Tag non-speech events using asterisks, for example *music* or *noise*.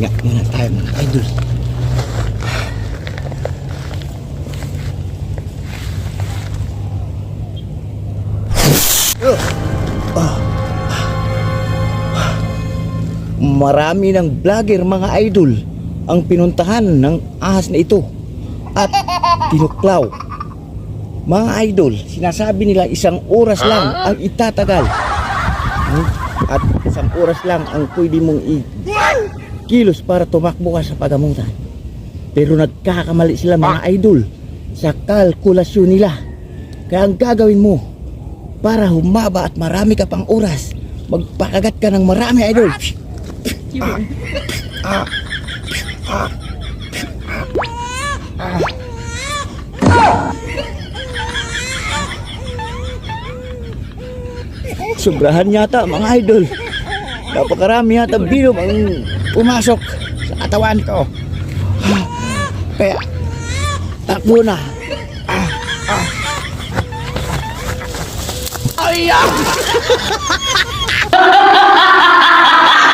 Muna tayo mga idol. Marami ng vlogger mga idol ang pinuntahan ng ahas na ito at tinuklaw. Mga idol, sinasabi nila isang oras lang ang itatagal. At isang oras lang ang pwede mong i-kilos para tumakbo ka sa pagamutan. Pero nagkakamali sila mga idol sa kalkulasyon nila. Kaya ang gagawin mo para humaba at marami ka pang oras, magpakagat ka ng marami idol. Sobrahan yata mga idol. Napakarami yata bilog ang pumasok sa katawan ko. Kaya takbo na. Ah, ah. Ay! ah! *laughs*